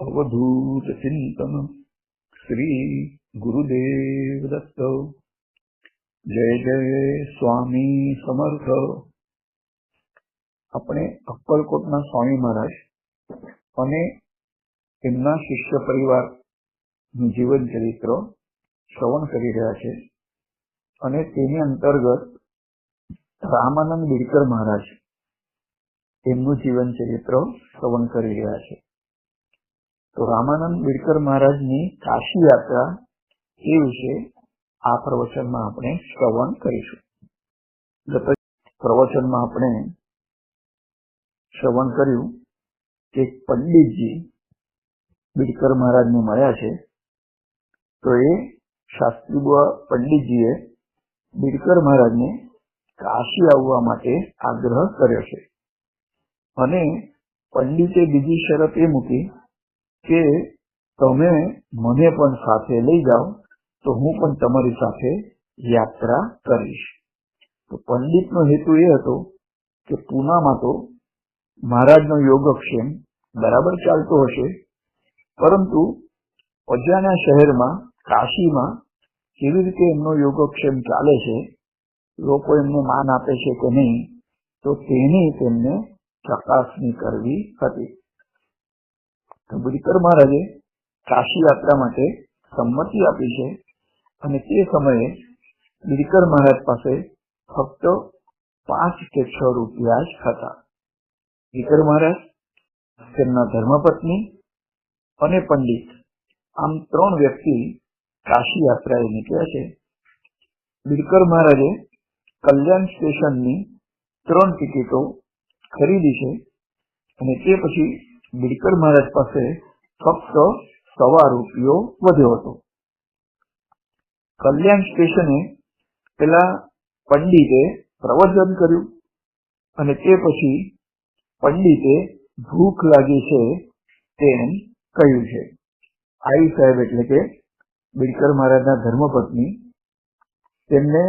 ચિંતન શ્રી ગુરુદેવ દત્ત જય જય સ્વામી સમર્થ આપણે અક્કલકોટના સ્વામી મહારાજ અને એમના શિષ્ય પરિવારનું જીવન ચરિત્ર શ્રવણ કરી રહ્યા છે અને તેની અંતર્ગત રામાનંદ બિડકર મહારાજ એમનું જીવન ચરિત્ર શ્રવણ કરી રહ્યા છે. તો રામાનંદ બિડકર મહારાજની કાશી યાત્રા એ વિશે આ પ્રવચનમાં આપણે શ્રવણ કરીશું. ગત પ્રવચનમાં આપણે શ્રવણ કર્યું કે પંડિતજી બિડકર મહારાજને મળ્યા છે તો એ શાસ્ત્રી બુઆ પંડિતજીએ બિડકર મહારાજને કાશી આવવા માટે આગ્રહ કર્યો છે. અને પંડિતે બીજી શરત એ મૂકી કે તમે મને પણ સાથે લઈ જાઓ, તો હું પણ તમારી સાથે યાત્રા કરીશ. તો પંડિતનો હેતુ એ હતો કે પૂનામાં તો મહારાજનો યોગક્ષેમ બરાબર ચાલતો હશે, પરંતુ અજાણ્યા શહેરમાં, કાશીમાં કેવી રીતે એમનો યોગક્ષેમ ચાલે છે, લોકો એમને માન આપે છે કે નહીં, તો તેની તેમને ચકાસણી કરવી હતી. બુડીકર મહારાજે કાશી યાત્રા માટે સંમતિ આપી છે અને તે સમયે ગિરિકર મહારાજ પાસે ફક્ત પાંચ કે છ રૂપિયા જ હતા. ગિરિકર મહારાજ, તેમના ધર્મપત્ની અને પંડિત, આમ ત્રણ વ્યક્તિ કાશી યાત્રાએ નીકળ્યા છે. બિડકર મહારાજે કલ્યાણ સ્ટેશનની ત્રણ ટિકિટો ખરીદી છે અને તે પછી બિડકર મહારાજ પાસે ફક્ત સવા રૂપિયો વધ્યો હતો. કલ્યાણ સ્ટેશને પેલા પંડિતે પ્રવચન કર્યું અને તે પછી પંડિતે ભૂખ લાગી છે તેમ કહ્યું છે. આઈ સાહેબ એટલે કે બિડકર મહારાજના ધર્મપત્ની તેમને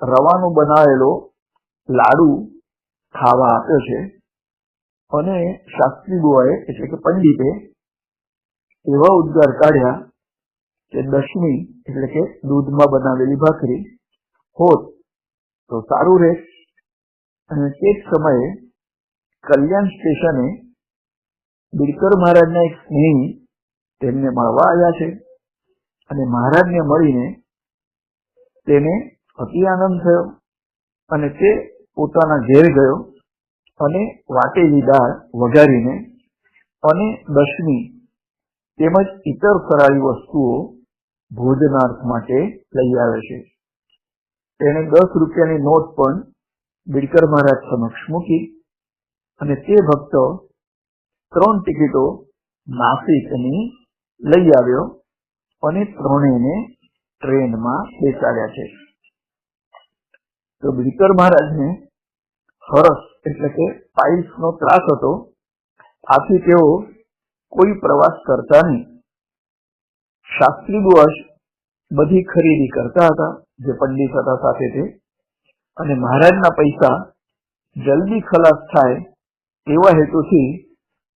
રવાનો બનાવેલો લાડુ ખાવા આપ્યો છે. અને શાસ્ત્રી બુઆએ એટલે કે પંડિતે, એવા ઉદ્ગાર કાઢ્યા કે દશમી, એટલે કે દૂધમાં બનાવેલી ભાખરી, હોત તો સારું રહે અને તે જ સમયે કલ્યાણ સ્ટેશને બિડકર મહારાજના એક સ્નેહી તેમને મળવા આવ્યા છે. અને મહારાજને મળીને તેને અતિ આનંદ થયો અને તે પોતાના ઘેર ગયો. અને વાટેલી દાળ વઘારીને અને દશમી તેમજ ઇતર ફરાળી વસ્તુઓ ભોજનાર્થ માટે લઈ આવે છે. તેણે દસ રૂપિયાની નોટ પણ બિડકર મહારાજ સમક્ષ મૂકી અને તે ભક્ત ત્રણ ટિકિટો નાસિકની લઈ આવ્યો અને ત્રણેયને ટ્રેનમાં બેસાડ્યા છે. તો બિડકર મહારાજને હરસ એટલે કે પાઇલ્સ નો ત્રાસ હતો. આથી તેઓ કોઈ પ્રવાસ કરતા નહીં. શાસ્ત્રી બુઆશ બધી ખરીદી કરતા હતા, જે પંડિત હતા સાથે તે. અને મહારાજના પૈસા જલ્દી ખલાસ થાય એવા હેતુથી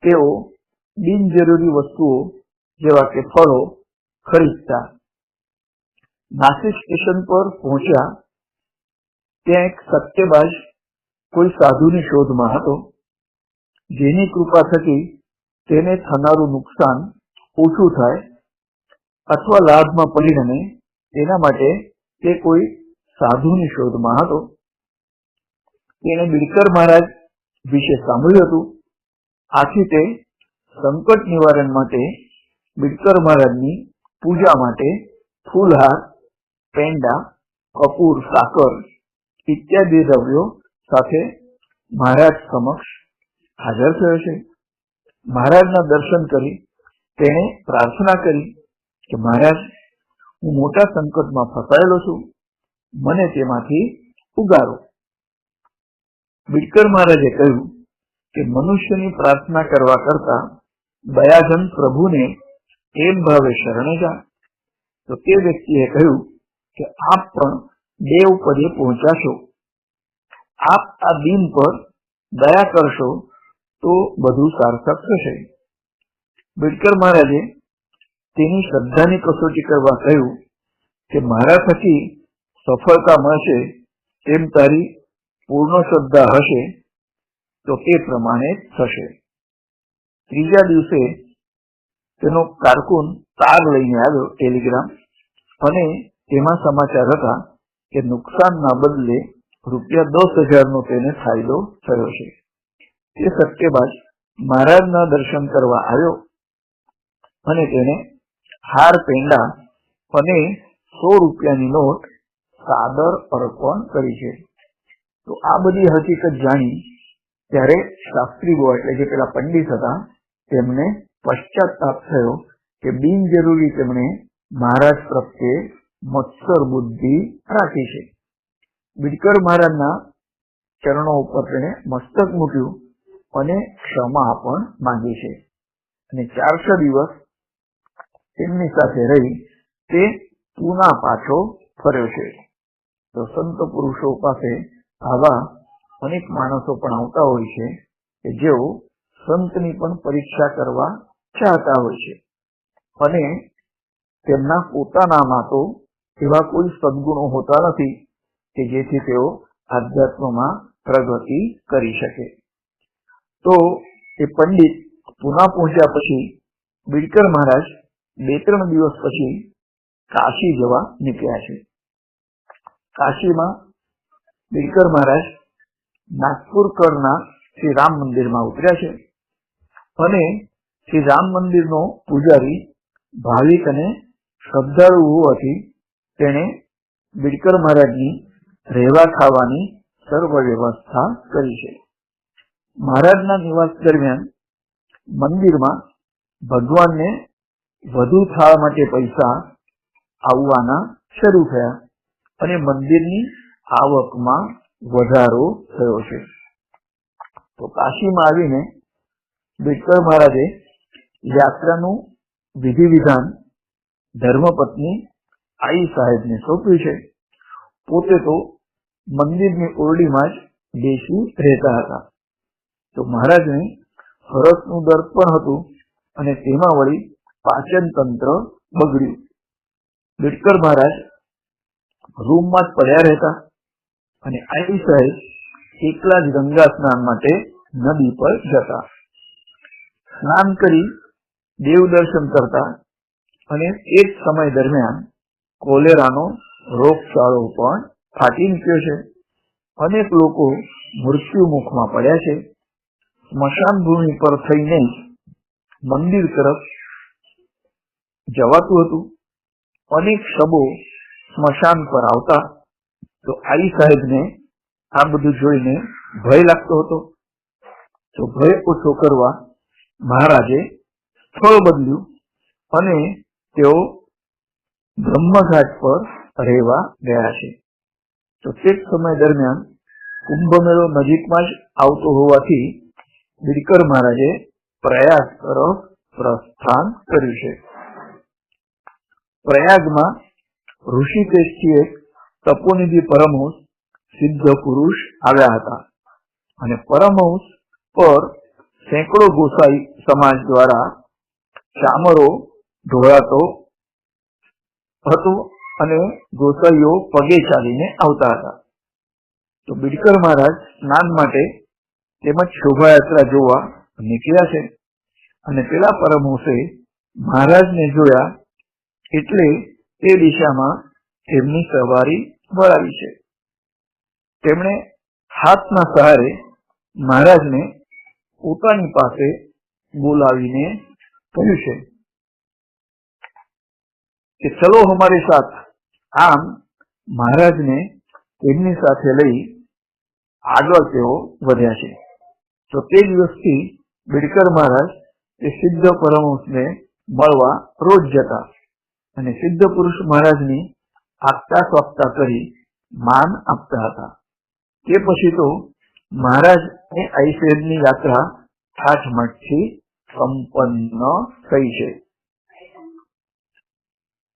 તેઓ બિનજરૂરી વસ્તુઓ જેવા કે ફળો ખરીદતા. નાસિક સ્ટેશન પર પહોંચ્યા. ત્યાં એક સત્યબાજ કોઈ સાધુની શોધમાં હતો, જેની કૃપા થકી તેને થનારું નુકસાન ઓછું થાય અથવા લાભમાં પરિણમે તેના માટે તે કોઈ સાધુની શોધમાં હતો. તેણે બિડકર મહારાજ વિશે સાંભળ્યું હતું. આથી તે સંકટ નિવારણ માટે બિડકર મહારાજની પૂજા માટે ફૂલહાર, પેંડા, કપૂર, સાકર ઇત્યાદિ દ્રવ્યો સાથે મહારાજ સમક્ષ હાજર થયો છે. મહારાજના દર્શન કરી, તેણે પ્રાર્થના કરી કે, મહારાજ, હું મોટા સંકટમાં ફસાયેલો છું. મને તેમાંથી ઉગારો. બિડકર મહારાજે કહ્યું કે, મનુષ્યની પ્રાર્થના કરવા કરતા દયાધન પ્રભુને એમ ભાવે શરણે જા. તો તે વ્યક્તિએ કહ્યું કે, આપ પણ દેવ પદે પહોંચાશો. આપ આ દિન પર દયા કરશો તો બધું સાર્થક થશે. બિડકર મહારાજે તેની શ્રદ્ધાની કસોટી કરવા કહ્યું કે મારા થકી સફળતા મળશે તેમ તારી પૂર્ણ શ્રદ્ધા હશે તો તે પ્રમાણે થશે. ત્રીજા દિવસે તેનો કારકુન તાર લઈને આવ્યો ટેલિગ્રામ અને તેમાં સમાચાર હતા કે નુકસાનના બદલે રૂપિયા દસ હજારનો તેને ફાયદો થયો છે. તે સત્યબાજ મહારાજના દર્શન કરવા આવ્યો અને તેને હાર પેંડા અને સો રૂપિયાની નોટ સાદર અર્પણ કરી છે. તો આ બધી હકીકત જાણી ત્યારે શાસ્ત્રી ગો એટલે જે પેલા પંડિત હતા તેમને પશ્ચાતાપ થયો કે બિનજરૂરી તેમણે મહારાજ પ્રત્યે મત્સર બુદ્ધિ રાખી છે. બિડકર મહારાજના ચરણો ઉપર તેણે મસ્તક મૂક્યું અને ક્ષમા પણ માંગી છે. અને ચારસો દિવસ તેમની સાથે રહી તે પુના પાછો ફર્યો છે. તો સંત પુરુષો પાસે આવા અનેક માણસો પણ આવતા હોય છે કે જેઓ સંતની પણ પરીક્ષા કરવા ચાહતા હોય છે. અને તેમના પોતાનામાં તો એવા કોઈ સદગુણો હોતા નથી કે જેથી તેઓ આધ્યાત્મમાં પ્રગતિ કરી શકે. તો એ પંડિત પુના પહોંચ્યા પછી બિડકર મહારાજ બે ત્રણ દિવસ પછી કાશી જવા નીકળ્યા છે. કાશીમાં બિડકર મહારાજ નાગપુર કરના શ્રી રામ મંદિરમાં ઉતર્યા છે અને શ્રી રામ મંદિરનો પૂજારી ભાવિક અને શ્રદ્ધાળુ હોવાથી તેણે બિડકર મહારાજની રહેવા ખાવાની સર્વ વ્યવસ્થા કરી છે. મહારાજના નિવાસ દરમિયાન મંદિરમાં ભગવાનને વધુ થાળ માટે પૈસા આવવાના શરૂ થયા અને મંદિરની આવકમાં વધારો થયો છે. તો કાશીમાં આવીને બિડકર મહારાજે યાત્રાનું વિધિ વિધાન ધર્મપત્ની આઈ સાહેબને સોંપ્યું છે. પોતે તો મંદિરની ઓરડીમાં જ બેસી રહેતા હતા. તો મહારાજને હરસનું દર્પણ પણ હતું અને તેમાં વળી પાચન તંત્ર બગડ્યું. બિડકર મહારાજ રૂમમાં જ પડ્યા રહેતા અને આઈ સાહેબ એકલા જ ગંગા સ્નાન માટે નદી પર જતા. સ્નાન કરી દેવ દર્શન કરતા અને એક સમય દરમિયાન કોલેરાનો રોગચાળો પણ ફાટી નીકળ્યો છે. અનેક લોકો મૃત્યુ મુખમાં પડ્યા છે. સ્મશાન ભૂમિ પર થઈને મંદિર તરફ જવાતું હતું. અનેક શબો સ્મશાન પર આવતા તો આઈ સાહેબને આ બધું જોઈને ભય લાગતો હતો. તો ભય ઓછો કરવા મહારાજે સ્થળ બદલ્યું અને તેઓ બ્રહ્મઘાટ પર રહેવા ગયા છે. તો તે સમય દરમિયાન કુંભ મેળો નજીકમાં જ આવતો હોવાથી બિડકર મહારાજે પ્રયાગ તરફ પ્રસ્થાન કર્યું છે. પ્રયાગમાં ઋષિકેશથી એક તપોનિધિ પરમહંસ સિદ્ધ પુરુષ આવ્યા હતા અને પરમહંસ પર સેંકડો ગોસાઈ સમાજ દ્વારા ચામરો ઢોળાતો હતો અને ગોસાઈઓ પગે ચાલીને આવતા હતા. તો બિડકર મહારાજ સ્નાન માટે તેમજ શોભાયાત્રા જોવા નીકળ્યા છે. અને પેલા પરમહંસે મહારાજને જોયા એટલે તે દિશામાં તેમની સવારી વળાવી છે. તેમણે હાથના સહારે મહારાજને પોતાની પાસે બોલાવીને કહ્યું છે કે, ચલો હમારે સાથ આમ મહારાજને તેમની સાથે લઈ આગળ તેઓ વધ્યા છે. તો તે દિવસથી બિડકર મહારાજ તે સિદ્ધ પરમહંસને મળવા રોજ જતા અને સિદ્ધ પુરુષ મહારાજની આગતા સ્વાગતા કરી માન આપતા હતા. તે પછી તો મહારાજ એ આઈસેરની યાત્રા ઠાઠમઠથી સંપન્ન થઈ છે.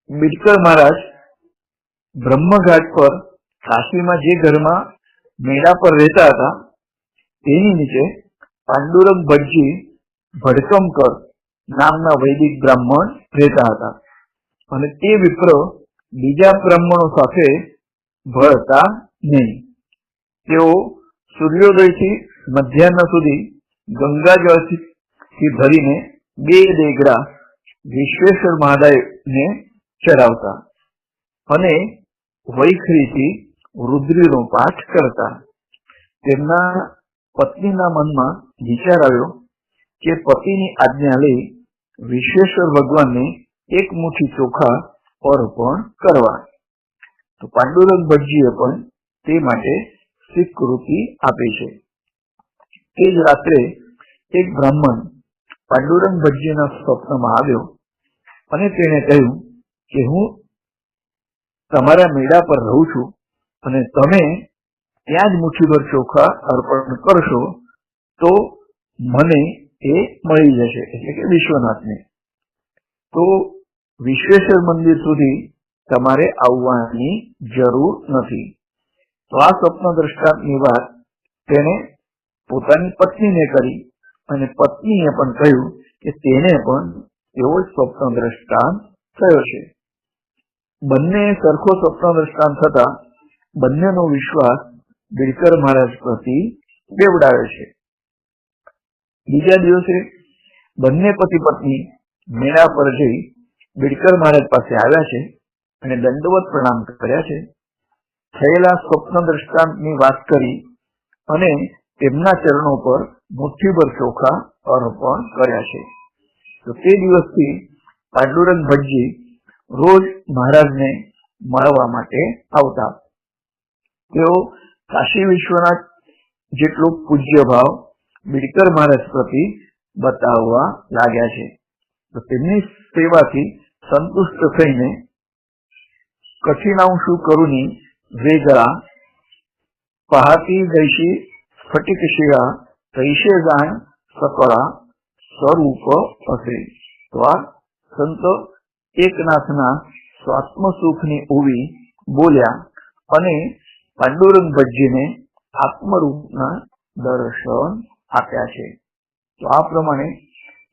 બિડકર મહારાજ બ્રહ્મઘાટ પર, કાશીમાં જે ઘરમાં મેળા પર રહેતા હતા, તેની નીચે પાંડુરંગ ભટજી ભડકમકર નામના વૈદિક બ્રાહ્મણ રહેતા હતા. અને તે વિપ્ર બીજા બ્રાહ્મણો સાથે ભળતા નહીં. તેઓ સૂર્યોદયથી મધ્યાહ્ન સુધી ગંગાજળથી ભરીને બે દેગડા વિશ્વેશ્વર મહાદેવને ચડાવતા અને વૈખરીથી રુદ્રીનો પાઠ કરતા તેમના પત્નીના મનમાં વિચાર આવ્યો કે પતિની આજ્ઞા લઈ વિશ્વેશ્વર ભગવાનને એક મુઠ્ઠી ચોખા અર્પણ કરવા. તો પાંડુરંગ ભટ્ટજીએ પણ તે માટે સ્વીકૃતિ આપી છે. તે જ રાત્રે એક બ્રાહ્મણ પાંડુરંગ ભટ્ટજીના સ્વપ્નમાં આવ્યો અને તેણે કહ્યું કે હું તમારા મેળા પર રહું છું અને તમે ત્યાં જ મુઠ્ઠીભર ચોખા અર્પણ કરશો, તો મને એ મળી જશે, એટલે કે વિશ્વનાથને. તો વિશ્વેશ્વર મંદિર સુધી તમારે આવવાની જરૂર નથી. તો આ સ્વપ્ન દ્રષ્ટાંતની વાત તેને પોતાની પત્નીને કરી અને પત્નીએ પણ કહ્યું કે તેને પણ એવો જ સ્વપ્ન દ્રષ્ટાંત થયો છે. બંને સરખો સ્વપ્ન દ્રષ્ટાંત થતા બંનેનો વિશ્વાસ બિડકર મહારાજ પ્રતિ બેવડાવે છે. બીજા દિવસે બંને પતિ પત્ની મેળા પર જઈ બિડકર મહારાજ પાસે આવ્યા છે અને દંડવત પ્રણામ કર્યા છે. થયેલા સ્વપ્ન દ્રષ્ટાંતની વાત કરી અને તેમના ચરણો પર મુઠ્ઠીભર ચોખા અર્પણ કર્યા છે. તો તે દિવસથી પાંડુરંગ ભટ્ટજી રોજ મહારાજને મળવા માટે આવતા. તેઓ કાશી વિશ્વનાથ જેટલો પૂજ્ય ભાવ બિડકર મહારાજ પ્રતિ બતાવવા લાગ્યા છે. તો તેમની સેવાથી સંતુષ્ટ થઈને કઠિનાઉ શું કરુની વેગળા પહાતી દૈશી સ્ફટિક શિરા તૈશે જાણ સકળા સ્વરૂપ હશે. તો આ સંત એકનાથના સ્વાત્મ સુખની ઉવી બોલ્યા, અને પાંડુરંગ ભટ્ટજીને આત્મરૂપના દર્શન આપ્યા છે. તો આ પ્રમાણે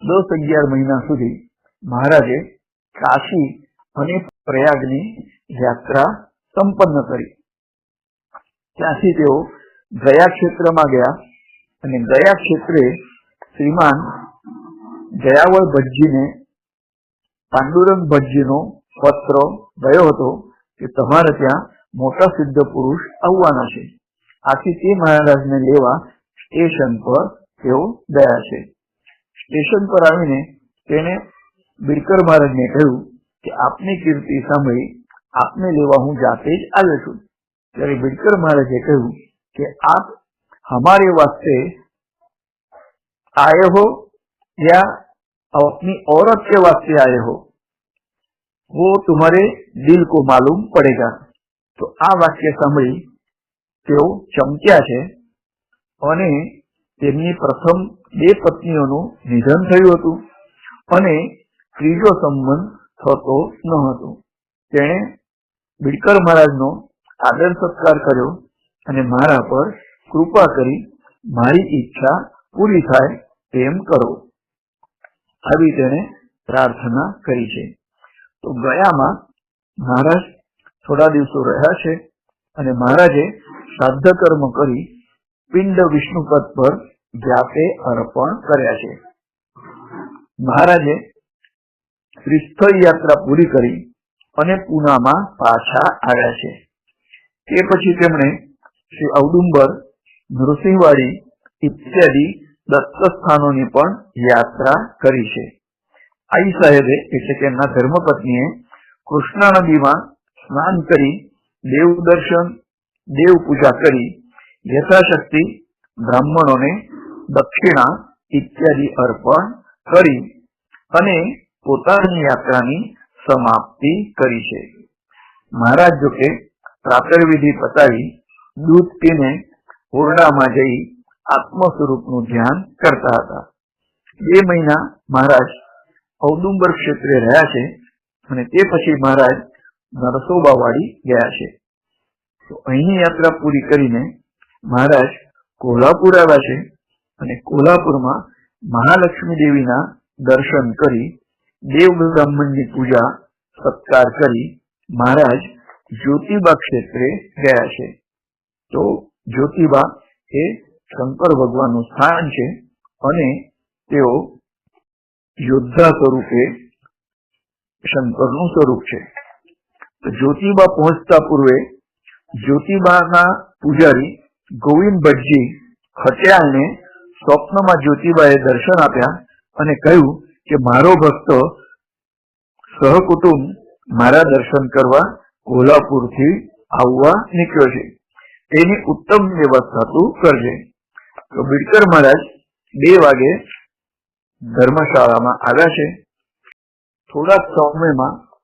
દસ અગિયાર મહિના સુધી મહારાજે કાશી અને પ્રયાગની યાત્રા સંપન્ન કરી. ત્યાંથી તેઓ ગયા ક્ષેત્રમાં ગયા અને ગયા ક્ષેત્રે શ્રીમાન જયાવળ ભટ્ટજીને પાંડુરંગ ભટ્ટજીનો પત્ર ગયો હતો કે તમારે ત્યાં મોટા સિદ્ધ પુરુષ આવવાના છે. આથી તે મહારાજને લેવા સ્ટેશન પર તેઓ ગયા છે. સ્ટેશન પર આવીને તેણે બિડકર મહારાજને કહ્યું કે આપની કીર્તિ સાંભળી, આપને લેવા હું જાતે જ આવ્યો છું. ત્યારે બિડકર મહારાજે કહ્યું કે આપ હમારે વાસ્તે આયો હો યા या अपनी औरत के वास्ते आए हो वो तुम्हारे दिल को मालूम पड़ेगा તો આ વાક્ય સાંભળી તેઓ ચમક્યા છે અને તેમની પ્રથમ બે પત્નીઓનું નિધન થયું હતું અને ત્રીજો સંબંધ થતો ન હતો તેણે બિડકર મહારાજનો આદર સત્કાર કર્યો અને મારા પર કૃપા કરી મારી ઈચ્છા પૂરી થાય તેમ કરો આવી તેણે પ્રાર્થના કરી છે. તો ગયામાં મહારાજ થોડા દિવસો રહ્યા છે અને મહારાજે શ્રાદ્ધ કર્મ કરી પિંડ વિષ્ણુપદ પર જાતે અર્પણ કર્યા છે. મહારાજે શ્રીસ્થળ યાત્રા પૂરી કરી અને પૂનામાં પાછા આવ્યા છે. તે પછી તેમણે શ્રી ઔદુંબર, નૃસિંહવાડી ઇત્યાદિ દત્ત સ્થાનોની પણ યાત્રા કરી છે. આઈ સાહેબે એટલે કે એમના ધર્મપત્નીએ કૃષ્ણા નદીમાં સ્નાન કરી, દેવ દર્શન, દેવ પૂજા કરી, યથાશક્તિ બ્રાહ્મણોને દક્ષિણા ઇત્યાદિ અર્પણ કરી અને પોતાની યાત્રાની સમાપ્તિ કરી છે. મહારાજ જોકે પ્રાતર્વિધિ પતાવી દૂધ પીને ઓરડામાં જઈ આત્મ સ્વરૂપનું ધ્યાન કરતા હતા. બે મહિના મહારાજ ઔદુંબર ક્ષેત્રે રહ્યા છે અને તે પછી મહારાજ નરસોબાવાડી ગયા છે. તો અહીંની યાત્રા પૂરી કરીને મહારાજ કોલ્હાપુર આવ્યા છે અને કોલ્હાપુરમાં મહાલક્ષ્મી દેવીના દર્શન કરી દેવ બ્રાહ્મણની પૂજા સત્કાર કરી મહારાજ જ્યોતિબા ક્ષેત્રે ગયા છે. તો જ્યોતિબા એ શંકર ભગવાનનું સ્થાન છે અને તેઓ યોદ્ધા સ્વરૂપે શંકરનું સ્વરૂપ છે. જ્યોતિબા પહોંચતા પૂર્વે જ્યોતિબાના પૂજારી ગોવિંદ ભટ્ટજી સ્વપ્નમાં જ્યોતિબાએ દર્શન આપ્યા અને કહ્યું કે મારો ભક્ત સહકુટુંબ મારા દર્શન કરવા કોલ્હાપુરથી આવવા નીકળ્યો છે. તેની ઉત્તમ વ્યવસ્થા તું કરજે. તો બિડકર મહારાજ બે વાગે ધર્મશાળામાં આવ્યા છે. થોડા સમયમાં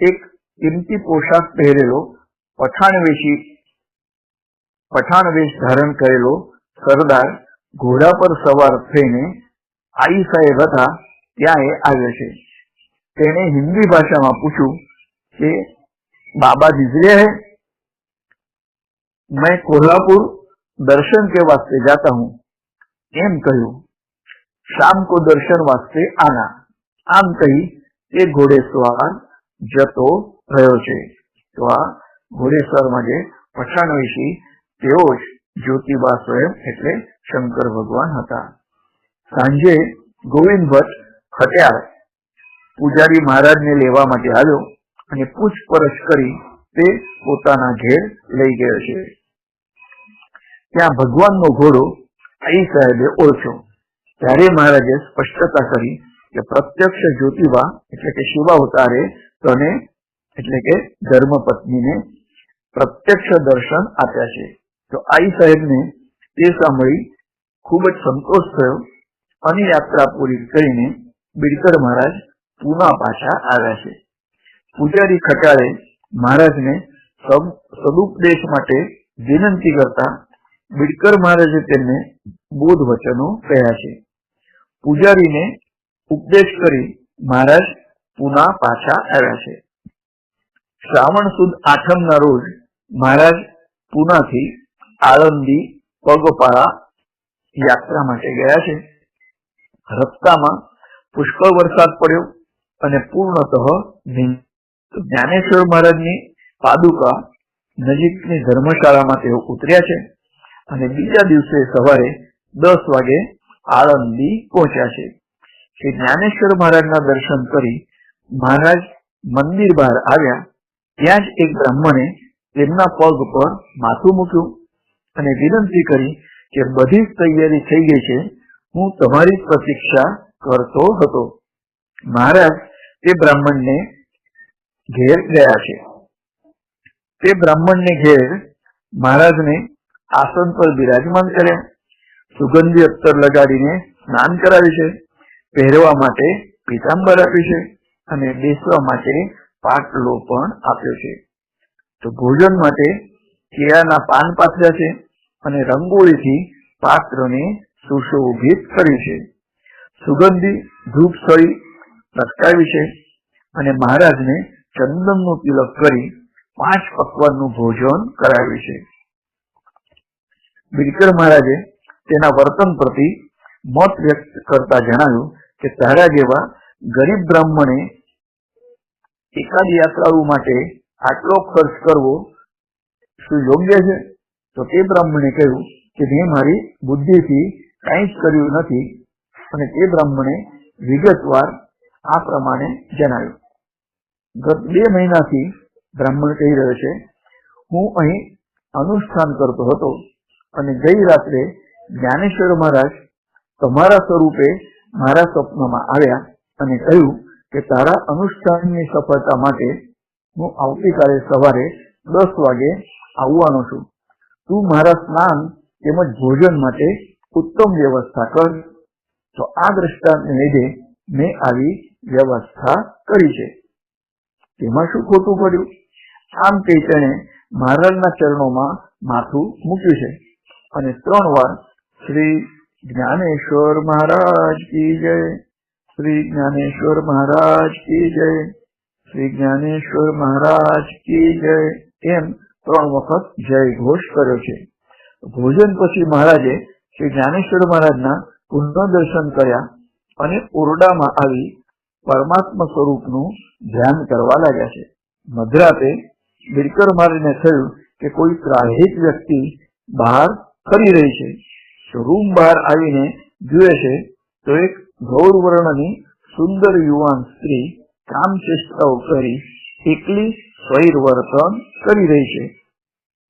એક કિંમતી પોશાક પહેરેલો, પઠાણવેશી, પઠાણવેશ ધારણ કરેલો સરદાર ઘોડા પર સવાર થઈને સાહેબ હતા, ત્યાં એ આવ્યો છે. તેને હિન્દી ભાષામાં પૂછ્યું કે, બાબા જીજરે હે? મેં કોલ્હાપુર दर्शन के वास्ते जाता हूँ એમ કહ્યું શામ को दर्शन वास्ते आना આમ કહી તે ઘોડેસવાર જતો રહ્યો છે તો આ ઘોડેસવારમાં જે પઠાણ વિશી તેઓ જ જ્યોતિબા સ્વયં એટલે શંકર ભગવાન હતા સાંજે ગોવિંદ ભટ્ટ ખટ્યાર પૂજારી મહારાજને લેવા માટે આવ્યો અને પૂછપરછ કરી તે પોતાના ઘેર લઈ ગયો છે ત્યાં ભગવાનનો ઘોડો આઈ સાહેબે ઓળખ્યો. ત્યારે મહારાજે સ્પષ્ટતા કરી કે પ્રત્યક્ષ જ્યોતિબા એટલે કે શિવાવતારે તને એટલે કે ધર્મપત્નીને પ્રત્યક્ષ દર્શન આપ્યા છે. તો આઈ સાહેબને તે સાંભળી ખૂબ જ સંતોષ થયો અને યાત્રા પૂરી કરીને બિડકર મહારાજ પુના પાછા આવ્યા છે. પૂજારી ખટારે મહારાજને સદુપદેશ માટે વિનંતી કરતા બિડકર મહારાજે તેમને બોધ વચનો કહ્યા છે. પૂજારીને ઉપદેશ કરી મહારાજ પુના પાછા આવ્યા છે. શ્રાવણ સુદ આઠમના રોજ મહારાજ પુનાથી આળંદી પગપાળા યાત્રા માટે ગયા છે. રસ્તામાં પુષ્કળ વરસાદ પડ્યો અને પૂર્ણતઃ જ્ઞાનેશ્વર મહારાજની પાદુકા નજીકની ધર્મશાળામાં તેઓ ઉતર્યા છે. અને બીજા દિવસે સવારે દસ વાગે આળંદી પહોંચ્યા છે. શ્રી જ્ઞાનેશ્વર મહારાજના દર્શન કરી મહારાજ મંદિર બહાર આવ્યા. ત્યાં જ એક બ્રાહ્મણે તેમના પગ પર માથું મૂક્યું અને વિનંતી કરી કે બધી જ તૈયારી થઈ ગઈ છે. હું તમારી પ્રતીક્ષા કરતો હતો. મહારાજ તે બ્રાહ્મણને ઘેર ગયા છે. તે બ્રાહ્મણને ઘેર મહારાજને આસન પર બિરાજમાન કર્યા સુગંધી અત્તર લગાડીને સ્નાન કરાવી છે। પહેરવા માટે પીતાંબર આપ્યું છે અને બેસવા માટે પાટલો પણ આપ્યો છે। તો ભોજન માટે કેળાના પાન પાથર્યા છે અને રંગોળીથી પાત્રને સુશોભિત કર્યું છે। સુગંધી ધૂપ સળી લટકાવી છે અને મહારાજને ચંદનનો તિલક કરી પાંચ પકવાનનું ભોજન કરાવ્યું છે। બિડકર મહારાજે તેના વર્તન પ્રતિ મત વ્યક્ત કરતા જણાવ્યું કે તારા જેવા ગરીબ બ્રાહ્મણે એકાદ યાત્રાળુ માટે આટલો ખર્ચ કરવો શું યોગ્ય છે? તો તે બ્રાહ્મણે કહ્યું કે મેં મારી બુદ્ધિથી કંઈ જ કર્યું નથી અને તે બ્રાહ્મણે વિગતવાર આ પ્રમાણે જણાવ્યું. ગત બે મહિનાથી બ્રાહ્મણ કહી રહ્યો છે, હું અહીં અનુષ્ઠાન કરતો હતો. અને ગઈ રાત્રે જ્ઞાનેશ્વર મહારાજ તમારા સ્વરૂપે મારા સ્વપ્નમાં આવ્યા અને કહ્યું કે તારા અનુષ્ઠાનની સફળતા માટે હું આવતીકાલે સવારે દસ વાગે આવવાનો છું. તું મારા સ્નાન તેમજ ભોજન માટે ઉત્તમ વ્યવસ્થા કર. તો આ દ્રષ્ટાંતને લીધે મેં આવી વ્યવસ્થા કરી છે. તેમાં શું ખોટું પડ્યું? આમ કહી તેણે મહારાજના ચરણોમાં માથું મૂક્યું છે. અને ત્રણ વાર શ્રી જ્ઞાનેશ્વર મહારાજ કી જય. શ્રી જ્ઞાનેશ્વર મહારાજ કી જય. શ્રી જ્ઞાનેશ્વર મહારાજ કી જય. એમ ત્રણ વખત જય ઘોષ કર્યો છે. ભોજન પછી મહારાજે શ્રી જ્ઞાનેશ્વર મહારાજના પુનઃ દર્શન કર્યા અને ઓરડામાં આવી પરમાત્મા સ્વરૂપનું ધ્યાન કરવા લાગ્યા છે. મધરાતે બિરકર મારીને થયું કે કોઈ ત્રાહિત વ્યક્તિ બહાર ફરી રહી છે. રૂમ બહાર આવીને જુએ છે, તો એક ગૌર વર્ણની સુંદર યુવાન સ્ત્રી કામચેષ્ટાઓ કરી એકલી સ્વૈર વર્તન કરી રહી છે.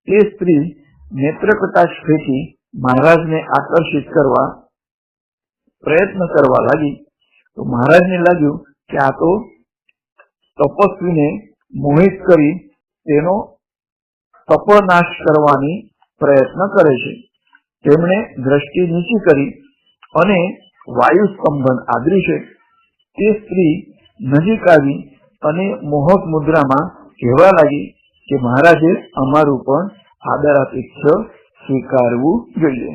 એ સ્ત્રી નેત્રકટાક્ષ ફેંકી મહારાજને આકર્ષિત કરવા પ્રયત્ન કરવા લાગી. તો મહારાજને લાગ્યું કે આ તો તપસ્વીને મોહિત કરી તેનો તપનાશ કરવાની પ્રયત્ન કરે છે. તેમણે દ્રષ્ટિ નીચી કરી અને વાયુ સ્તંભન આદરી છે. તે સ્ત્રી નજીક આવી અને મોહક મુદ્રામાં કહેવા લાગી કે મહારાજે અમારું પણ આદર આતિથ્ય સ્વીકારવું જોઈએ.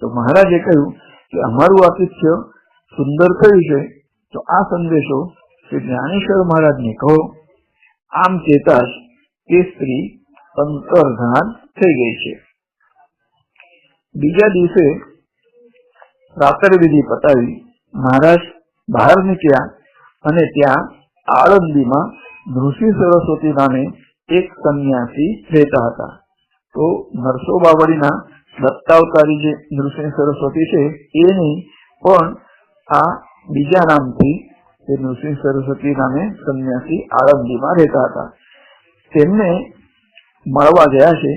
તો મહારાજે કહ્યું કે અમારું આતિથ્ય સુંદર થયું છે. તો આ સંદેશો શ્રી જ્ઞાનેશ્વર મહારાજને કહો. આમ કહેતા જ તે સ્ત્રી અંતર્ધાન થઈ ગઈ છે. બીજા દિવસે રાત્રે વિધિ પતાવી મહારાજ બહાર નીકળ્યા અને ત્યાં આળંદીમાં નૃસિંહ સરસ્વતી નામે એક સંન્યાસી રહેતા હતા. તો નરસો બાવળીના દત્તાવતારી જે નૃસિંહ સરસ્વતી છે એ નહીં પણ આ બીજા નામથી તે નૃસિંહ સરસ્વતી નામે સંન્યાસી આળંદીમાં રહેતા હતા. તેમને મળવા ગયા છે,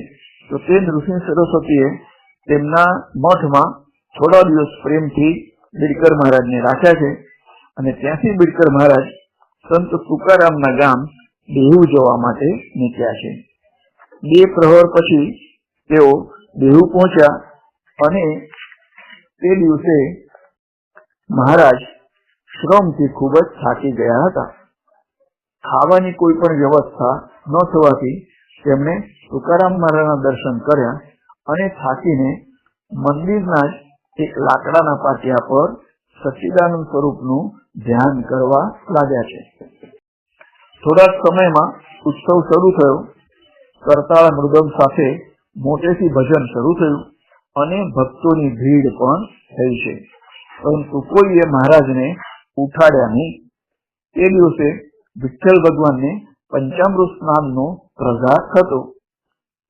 તો તે નૃસિંહ સરસ્વતીએ તેમના મઠમાં થોડા દિવસ પ્રેમથી બિડકર મહારાજને રાખ્યા છે અને ત્યાંથી બિડકર મહારાજ સંત તુકારામના ગામ દેહુ જવા માટે નીકળ્યા છે. બે પ્રહર પછી તેઓ દેહુ પહોંચ્યા અને તે દિવસે મહારાજ શ્રમથી ખૂબ જ થાકી ગયા હતા. ખાવાની કોઈ પણ વ્યવસ્થા ન થવાથી તેમણે તુકારામ મહારાજના દર્શન કર્યા અને થાકીને મંદિરના એક લાકડાના પાટિયા પર સચ્ચિદાનંદ સ્વરૂપનું ધ્યાન કરવા લાગ્યા છે. થોડા સમયમાં ઉત્સવ શરૂ થયો. કરતાળ મૃદંગ સાથે મોટેથી ભજન શરૂ થયું અને ભક્તોની ભીડ પણ થઈ છે. પરંતુ કોઈએ મહારાજને ઉઠાડ્યા નહીં. તે દિવસે વિઠ્ઠલ ભગવાનને પંચામૃત સ્નાનનો પ્રઘાત હતો.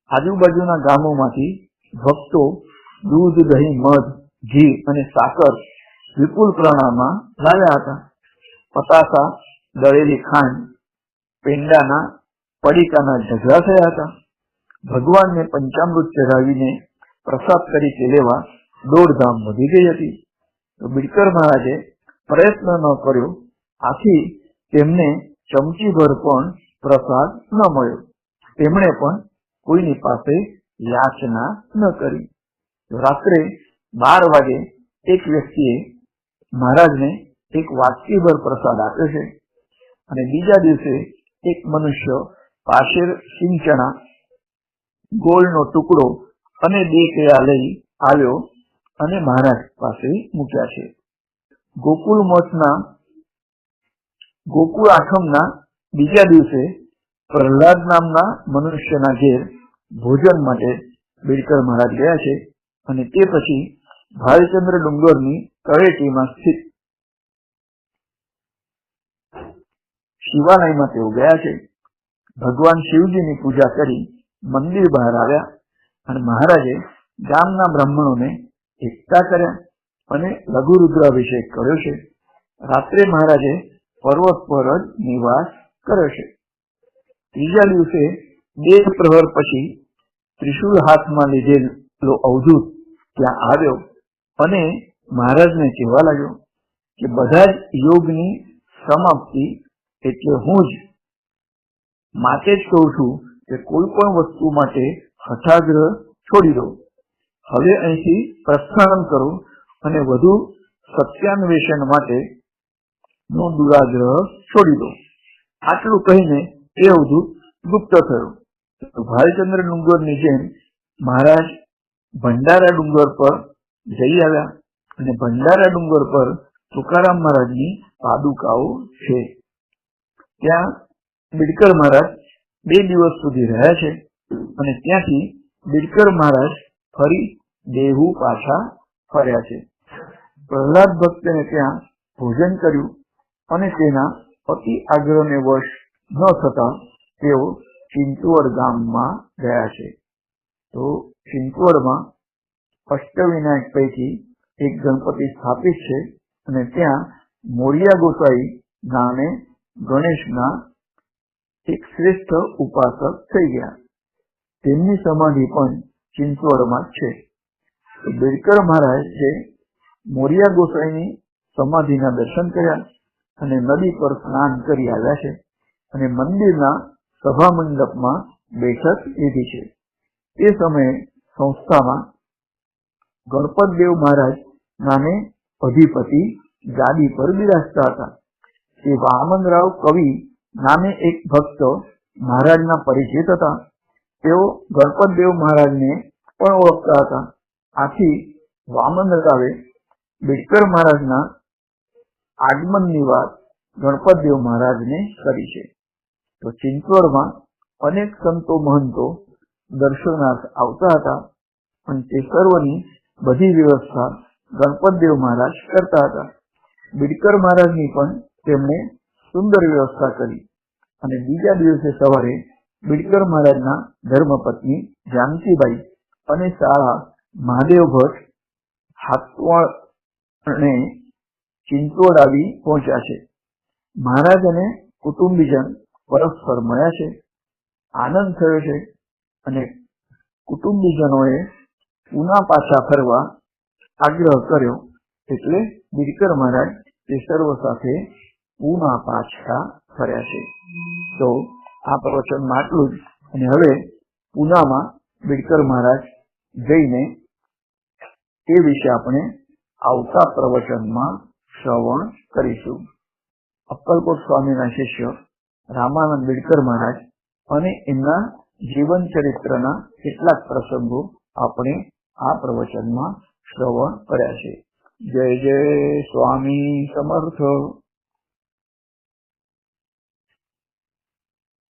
આજુબાજુના ગામોમાંથી ભક્તો, દૂધ, દહીં, મધ, ઘી અને સાકર વિપુલ પ્રમાણમાં લાવ્યા હતા. પતાસા, દળેલી ખાંડ, પેંડાના, પડીકાના ઝઘડા થયા હતા. ભગવાનને પંચામૃત ચઢાવીને પ્રસાદ તરીકે લેવા દોડધામ વધી ગઈ હતી. તો બિડકર મહારાજે પ્રયત્ન ન કર્યો, આથી તેમને ચમચીભર પણ પ્રસાદ ન મળ્યો. તેમણે પણ કોઈની પાસે યાચના ન કરી. રાત્રે બાર વાગે એક વ્યક્તિએ મહારાજને એક વાટકીભર પ્રસાદ આપ્યો છે અને બીજા દિવસે એક મનુષ્ય પાશેર સિંચણા ગોળનો ટુકડો અને બે કેળા લઈ આવ્યો અને મહારાજ પાસે મૂક્યા છે. ગોકુળ મઠના ગોકુળ આઠમના બીજા દિવસે પ્રહલાદ નામના મનુષ્યના ઘેર ભોજન માટે બિડકર મહારાજ ગયા છે અને તે પછી ભાલચંદ્ર ડુંગરની તળેટીમાં સ્થિત શિવાલયમાં તેઓ ગયા છે. ભગવાન શિવજીની પૂજા કરી મંદિર બહાર આવ્યા અને મહારાજે ગામના બ્રાહ્મણોને એકતા કર્યા અને લઘુ રુદ્રાભિષેક કર્યો છે. રાત્રે મહારાજે પર્વત પર જ નિવાસ કર્યો છે. ત્રીજા દિવસે બે પ્રહર પછી ત્રિશુલ હાથમાં લીધેલો અવધૂત ત્યાં આવ્યો અને મહારાજને કહેવા લાગ્યો કે બધા જ યોગની સમાપ્તિ એટલે હું જ. માટે જ કહું છું કે કોઈ પણ વસ્તુ માટે હઠાગ્રહ છોડી દો. હવે અહીંથી પ્રસ્થાન કરો અને વધુ સત્યાન્વેષણ માટે નો દુરાગ્રહ છોડી દો. આટલું કહીને એ અવધૂત ગુપ્ત થયો. ભાલચંદ્ર ડુંગરની જેમ મહારાજ ભંડારા ડુંગર પર જઈ આવ્યા અને ભંડારા ડુંગર પર તુકારામ મહારાજની પાદુકાઓ છે. ત્યાં બિડકર મહારાજ બે દિવસ સુધી રહ્યા છે અને ત્યાંથી બિડકર મહારાજ ફરી દેહુ પાછા ફર્યા છે. પ્રહલાદ ભક્તને ત્યાં ભોજન કર્યું અને તેના અતિ આગ્રહને વશ ન થતા તેઓ ચિંચવડ ગામમાં ગયા છે. તો ચિંતવડમાં અષ્ટવિનાયક પૈકી એક ગણપતિ સ્થાપિત છે અને ત્યાં મોરિયા ગોસાઈ નામે ગણેશના એક શ્રેષ્ઠ ઉપાસક થઈ ગયા. તેમની સમાધિ પણ ચિંતવડમાં છે. બેડકર મહારાજે મોરિયા ગોસાઈની સમાધિના દર્શન કર્યા અને નદી પર સ્નાન કરી આવ્યા છે અને મંદિરના સભા મંડપમાં બેઠક લીધી છે. તે સમયે સંસ્થામાં ગણપતદેવ મહારાજ નામે અધિપતિ ગાદી પર બિરાજતા હતા. તે વામનરાવ કવિ નામે એક ભક્ત મહારાજના પરિચિત હતા. તેઓ ગણપતદેવ મહારાજને પણ ઓળખતા હતા. આથી વામનરાવે બેડકર મહારાજના આગમનની વાત ગણપતદેવ મહારાજને કરી છે. તો ચિંચવડમાં અનેક સંતો મહંતો દર્શનાર્થ આવતા હતા અને તે સર્વની બધી વ્યવસ્થા ગણપતદેવ મહારાજ કરતા હતા. બીડકર મહારાજની પણ તેમણે સુંદર વ્યવસ્થા કરી અને બીજા દિવસે સવારે બીડકર મહારાજના ધર્મપત્ની જાનકીબાઈ અને શાળા મહાદેવ ભટ્ટ હાથવાળને ચિંચોડ આવી પહોંચ્યા છે. મહારાજ અને કુટુંબીજન પરસ્પર મળ્યા છે, આનંદ થયો છે અને કુટુંબીજનોએ પુના પાછા ફરવા આગ્રહ કર્યો એટલે બિરકર મહારાજ તે સર્વ સાથે પુના પાછા ફર્યા છે. તો આ પ્રવચનમાં આટલું જ અને હવે પુનામાં બિડકર મહારાજ જઈને તે વિશે આપણે આવતા પ્રવચનમાં શ્રવણ કરીશું. અક્કલકોટ સ્વામીના શિષ્ય રામાનંદ બેડકર મહારાજ અને એમના જીવન ચરિત્રના કેટલાક પ્રસંગો આપણે આ પ્રવચનમાં શ્રવણ કર્યા છે. જય જય સ્વામી સમર્થ.